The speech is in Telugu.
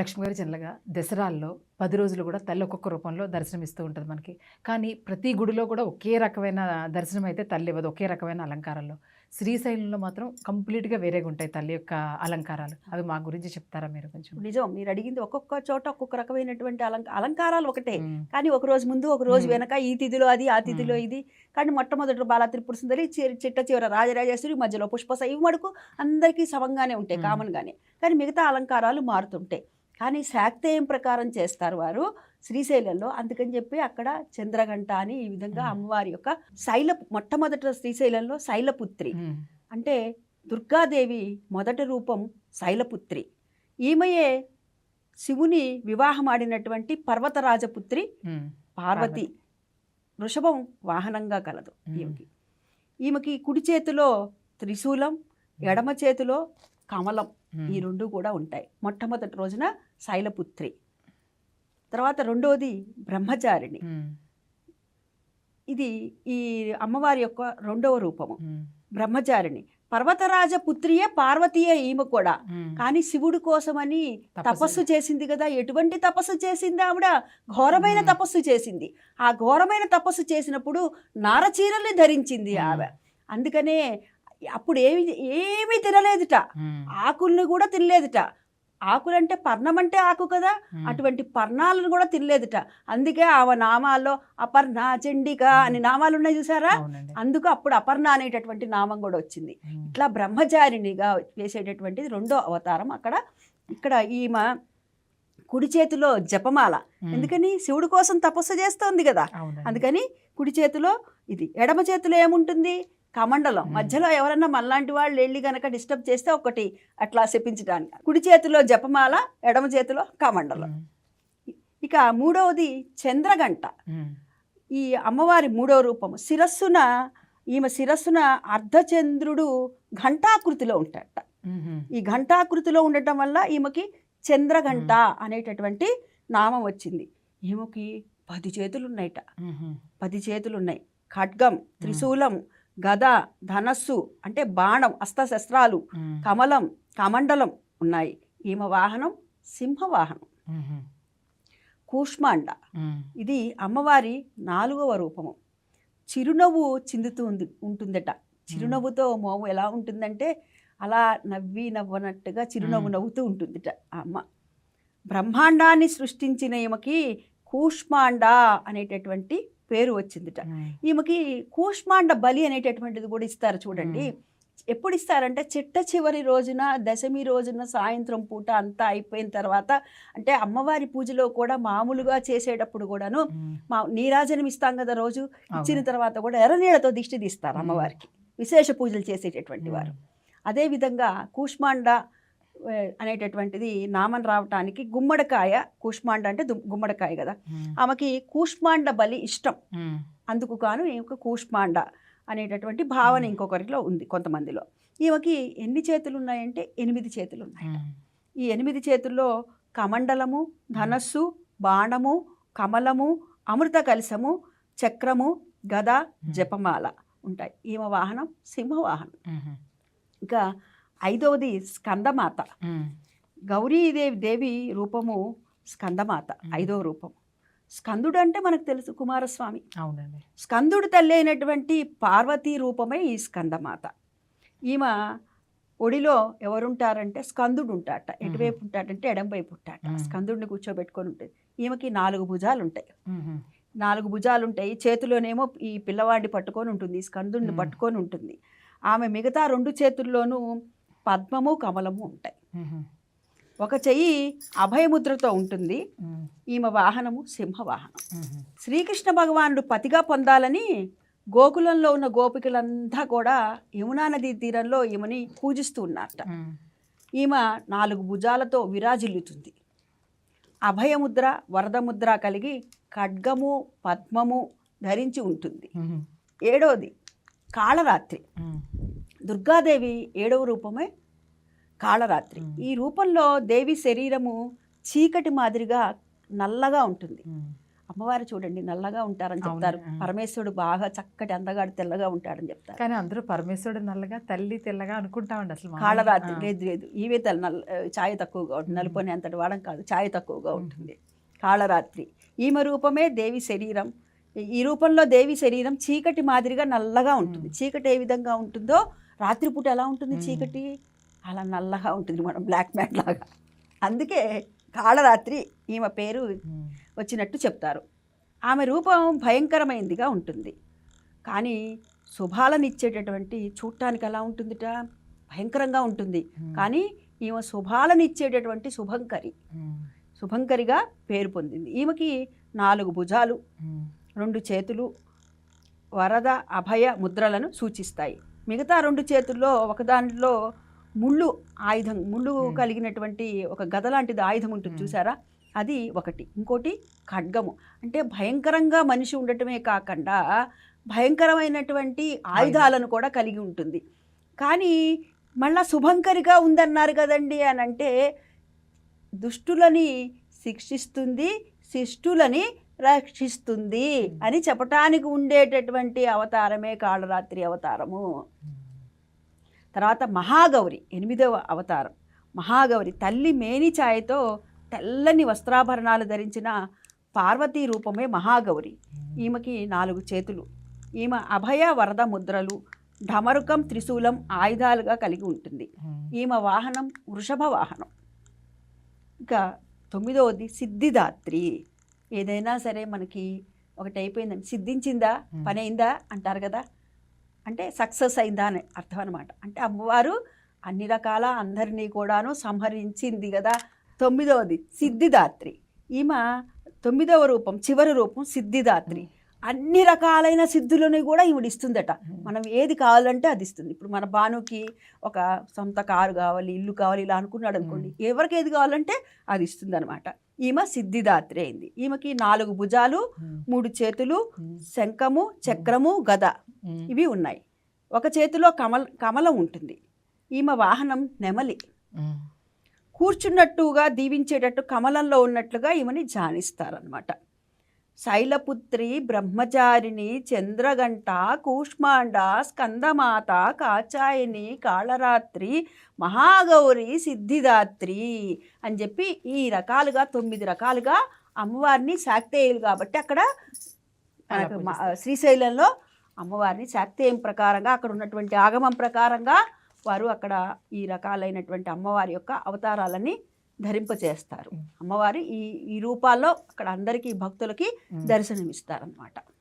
లక్ష్మి గారి జనరల్గా దసరాల్లో పది రోజులు కూడా తల్లి ఒక్కొక్క రూపంలో దర్శనం ఇస్తూ ఉంటుంది మనకి. కానీ ప్రతి గుడిలో కూడా ఒకే రకమైన దర్శనం అయితే తల్లి ఇవ్వదు. ఒకే రకమైన అలంకారాల్లో. శ్రీశైలంలో మాత్రం కంప్లీట్గా వేరేగా ఉంటాయి తల్లి యొక్క అలంకారాలు. అవి మా గురించి చెప్తారా మీరు కొంచెం? నిజం. మీరు అడిగింది ఒక్కొక్క చోట ఒక్కొక్క రకమైనటువంటి అలంక అలంకారాలు ఒకటే. కానీ ఒక రోజు ముందు ఒక రోజు. వెనక ఈ తిథిలో అది ఆ తిథిలో. ఇది. కానీ మొట్టమొదటి బాల త్రిపుర సుందరి చిట్ట చివర రాజరాజేశ్వరి మధ్యలో పుష్పస ఇవి మడుకు అందరికీ సమంగానే ఉంటాయి మ్మ్. కామన్ గానే కానీ మిగతా అలంకారాలు మారుతుంటాయి. కానీ శాక్తేయం ప్రకారం చేస్తారు వారు శ్రీశైలంలో అందుకని చెప్పి అక్కడ చంద్రగంట అని ఈ విధంగా మ్మ్. అమ్మవారి యొక్క శైల మొట్టమొదట శ్రీశైలంలో శైలపుత్రి. అంటే దుర్గాదేవి మొదటి రూపం శైలపుత్రి ఈమెయే శివుని వివాహమాడినటువంటి పర్వతరాజపుత్రి. పార్వతి వృషభం వాహనంగా కలదు. ఈమెకి ఈమెకి కుడి చేతిలో త్రిశూలం ఎడమ చేతిలో కమలం. ఈ రెండు కూడా ఉంటాయి మొట్టమొదటి రోజున శైలపుత్రి తర్వాత రెండోది బ్రహ్మచారిణి. ఇది ఈ అమ్మవారి యొక్క రెండవ రూపము. బ్రహ్మచారిణి పర్వతరాజ పుత్రియే పార్వతీయే ఈమె కూడా. కానీ శివుడి కోసమని తపస్సు. చేసింది కదా ఎటువంటి తపస్సు చేసింది ఆవిడ ఘోరమైన. తపస్సు చేసింది ఆ ఘోరమైన తపస్సు చేసినప్పుడు నారచీరల్ని ధరించింది. ఆమె అందుకనే అప్పుడు ఏమి ఏమీ తినలేదుట. ఆకుల్ని కూడా తినలేదుట. ఆకులంటే పర్ణం అంటే ఆకు కదా. అటువంటి పర్ణాలను కూడా తినలేదుట. అందుకే ఆమె నామాల్లో అపర్ణ చండిక అని నామాలు ఉన్నాయి చూసారా అందుకు అప్పుడు అపర్ణ అనేటటువంటి నామం కూడా వచ్చింది. ఇట్లా బ్రహ్మచారిణిగా వేసేటటువంటిది రెండో అవతారం అక్కడ. ఇక్కడ ఈమె కుడి చేతిలో జపమాల. ఎందుకని? శివుడి కోసం తపస్సు చేస్తోంది కదా. అందుకని కుడి చేతిలో ఇది ఎడమ చేతిలో ఏముంటుంది? కమండలం. మధ్యలో ఎవరన్నా మనలాంటి వాళ్ళు వెళ్ళి గనక డిస్టర్బ్ చేస్తే ఒకటి అట్లా శపించడానికి కుడి చేతిలో జపమాల ఎడమ చేతిలో కమండలం. ఇక మూడవది చంద్రగంట. ఈ అమ్మవారి మూడవ రూపము శిరస్సున ఈమె శిరస్సున అర్ధచంద్రుడు ఘంటాకృతిలో ఉంటాడట. ఈ ఘంటాకృతిలో ఉండటం వల్ల ఈమెకి చంద్రఘంట అనేటటువంటి నామం వచ్చింది ఈమెకి పది చేతులు ఉన్నాయట. పది చేతులు ఉన్నాయి ఖడ్గం త్రిశూలం గద ధనస్సు అంటే బాణం అస్త్రశస్త్రాలు. కమలం కమండలం ఉన్నాయి ఈమె వాహనం సింహవాహనం. కూష్మాండ. ఇది అమ్మవారి నాలుగవ రూపము చిరునవ్వు చిందుతూ ఉంది ఉంటుందట చిరునవ్వుతో మోము ఎలా ఉంటుందంటే అలా నవ్వి నవ్వనట్టుగా చిరునవ్వు. నవ్వుతూ ఉంటుందిట అమ్మ బ్రహ్మాండాన్ని సృష్టించిన ఈమెకి కూష్మాండ అనేటటువంటి పేరు వచ్చిందిట. ఈమెకి కూష్మాండ బలి అనేటటువంటిది కూడా ఇస్తారు చూడండి. ఎప్పుడు ఇస్తారంటే చిట్ట చివరి రోజున దశమి రోజున సాయంత్రం పూట అంతా అయిపోయిన తర్వాత అంటే అమ్మవారి పూజలో కూడా మామూలుగా చేసేటప్పుడు కూడాను. మా నీరాజనం ఇస్తాం కదా రోజు ఇచ్చిన. తర్వాత కూడా ఎర్రనీళ్ళతో దిష్టి తీస్తారు మ్మ్. అమ్మవారికి విశేష పూజలు చేసేటటువంటి వారు అదేవిధంగా కూష్మాండ అనేటటువంటిది నామం రావటానికి గుమ్మడికాయ కూష్మాండ అంటే గుమ్మడికాయ కదా. ఆమెకి కూష్మాండ బలి ఇష్టం. అందుకు గాను ఈమెకు కూష్మాండ అనేటటువంటి భావన. ఇంకొకరిలో ఉంది కొంతమందిలో ఈమెకి ఎన్ని చేతులు ఉన్నాయంటే ఎనిమిది చేతులు ఉన్నాయి. ఈ ఎనిమిది చేతుల్లో కమండలము ధనస్సు బాణము కమలము అమృత కలశము చక్రము గద జపమాల ఉంటాయి ఈమె వాహనం సింహవాహనం. ఇంకా ఐదవది స్కందమాత. గౌరీదేవి దేవి రూపము స్కందమాత. ఐదవ రూపం స్కందుడు అంటే మనకు తెలుసు కుమారస్వామి. అవునండి. స్కందుడు తల్లి అయినటువంటి పార్వతీ రూపమే ఈ స్కందమాత. ఈమె ఒడిలో ఎవరుంటారంటే స్కందుడు ఉంటాడట ఎటువైపు ఉంటాడంటే ఎడంవైపు ఉంటాడట మ్మ్. స్కందుడిని కూర్చోబెట్టుకొని ఉంటుంది ఈమెకి నాలుగు భుజాలు ఉంటాయి. నాలుగు భుజాలు ఉంటాయి చేతిలోనేమో ఈ పిల్లవాడిని పట్టుకొని ఉంటుంది స్కందుడిని. పట్టుకొని ఉంటుంది ఆమె మిగతా రెండు చేతుల్లోనూ పద్మము కమలము ఉంటాయి. ఒక చెయ్యి అభయముద్రతో ఉంటుంది. ఈమె వాహనము సింహవాహనం. శ్రీకృష్ణ భగవానుడు పతిగా పొందాలని గోకులంలో ఉన్న గోపికలంతా కూడా యమునా నదీ తీరంలో ఈమెని పూజిస్తూ ఉన్నారట మ్మ్. ఈమె నాలుగు భుజాలతో విరాజిల్లుతుంది అభయముద్ర వరదముద్ర కలిగి ఖడ్గము పద్మము ధరించి ఉంటుంది మ్మ్. ఏడవది కాళరాత్రి. దుర్గాదేవి ఏడవ రూపమే కాళరాత్రి. ఈ రూపంలో దేవి శరీరము చీకటి మాదిరిగా నల్లగా ఉంటుంది. మ్మ్. అమ్మవారు చూడండి నల్లగా ఉంటారని చెప్తారు. పరమేశ్వరుడు బాగా చక్కటి అందగాడు తెల్లగా ఉంటాడని చెప్తారు. కానీ అందరూ పరమేశ్వరుడు నల్లగా తల్లి తెల్లగా అనుకుంటామండి అసలు. కాళరాత్రి. లేదు లేదు. ఈవే తెల్ల నల్ల ఛాయ తక్కువగా ఉంటుంది. నలుపు అనే అంతటి వాడం కాదు ఛాయ తక్కువగా ఉంటుంది. కాళరాత్రి. ఈమె రూపమే దేవి శరీరం. ఈ- రూపంలో దేవి శరీరం చీకటి మాదిరిగా నల్లగా ఉంటుంది. చీకటి ఏ విధంగా ఉంటుందో రాత్రిపూట ఎలా ఉంటుంది. చీకటి అలా నల్లగా ఉంటుంది మనం బ్లాక్ మ్యాట్ లాగా అందుకే కాళరాత్రి ఈమె పేరు. వచ్చినట్టు చెప్తారు ఆమె రూపం భయంకరమైనదిగా ఉంటుంది కానీ శుభాలనిచ్చేటటువంటి చూడటానికి ఎలా ఉంటుందిట భయంకరంగా ఉంటుంది. కానీ ఈమె శుభాలనిచ్చేటటువంటి శుభంకరి. శుభంకరిగా పేరు పొందింది ఈమెకి నాలుగు భుజాలు. రెండు చేతులు వరద అభయ ముద్రలను సూచిస్తాయి మిగతా రెండు చేతుల్లో ఒకదానిలో ముళ్ళు ఆయుధం ముళ్ళు. కలిగినటువంటి ఒక గద లాంటిది ఆయుధం ఉంటుంది. చూసారా అది ఒకటి ఇంకోటి ఖడ్గము అంటే భయంకరంగా మనిషి ఉండటమే కాకుండా భయంకరమైనటువంటి ఆయుధాలను కూడా కలిగి ఉంటుంది కానీ మళ్ళా శుభంకరిగా ఉందన్నారు కదండి అని అంటే దుష్టులని శిక్షిస్తుంది శిష్టులని రక్షిస్తుంది అని చెప్పటానికి ఉండేటటువంటి అవతారమే కాళరాత్రి అవతారము. తర్వాత మహాగౌరి ఎనిమిదవ అవతారం. మహాగౌరి తల్లి మేని ఛాయతో తెల్లని వస్త్రాభరణాలు ధరించిన పార్వతీ రూపమే మహాగౌరి. ఈమెకి నాలుగు చేతులు. ఈమె అభయ వరద ముద్రలు ఢమరుకం త్రిశూలం ఆయుధాలుగా కలిగి ఉంటుంది. ఈమె వాహనం వృషభ వాహనం. ఇంకా తొమ్మిదవది సిద్ధిదాత్రి. ఏదైనా సరే మనకి ఒకటి అయిపోయిందని సిద్ధించిందా. పని అయిందా అంటారు కదా. అంటే సక్సెస్ అయిందా అని అర్థం అనమాట అంటే అమ్మవారు అన్ని రకాల అందరినీ కూడాను సంహరించింది కదా. తొమ్మిదవది సిద్ధిదాత్రి. ఈమె తొమ్మిదవ రూపం చివరి రూపం సిద్ధిదాత్రి. అన్ని రకాలైన సిద్ధులని కూడా ఈవిడ ఇస్తుందట. మనం ఏది కావాలంటే అది ఇస్తుంది. ఇప్పుడు మన భానుకి ఒక సొంత కారు కావాలి ఇల్లు కావాలి ఇలా అనుకున్నాడు అనుకోండి ఎవరికి ఏది కావాలంటే అది ఇస్తుంది అనమాట ఈమె సిద్ధిదాత్రి అయింది. ఈమెకి నాలుగు భుజాలు. మూడు చేతులు. శంఖము చక్రము గద. ఇవి ఉన్నాయి. ఒక చేతిలో కమల కమలం ఉంటుంది. ఈమె వాహనం నెమలి. కూర్చున్నట్టుగా దీవించేటట్టు కమలంలో ఉన్నట్లుగా ఈమెని ధ్యానిస్తారనమాట శైలపుత్రి బ్రహ్మచారిణి చంద్రగంట కూష్మాండ స్కందమాత కాచాయని కాళరాత్రి మహాగౌరి సిద్ధిదాత్రి అని చెప్పి ఈ రకాలుగా తొమ్మిది రకాలుగా అమ్మవారిని శాక్తేయులు కాబట్టి అక్కడ శ్రీశైలంలో అమ్మవారిని శాక్తేయం ప్రకారంగా అక్కడ ఉన్నటువంటి ఆగమం ప్రకారంగా వారు అక్కడ ఈ రకాలైనటువంటి అమ్మవారి యొక్క అవతారాలని ధరింపచేస్తారు ఉమ్. అమ్మవారి ఈ ఈ రూపాల్లో అక్కడ అందరికీ భక్తులకి. దర్శనమిస్తారనమాట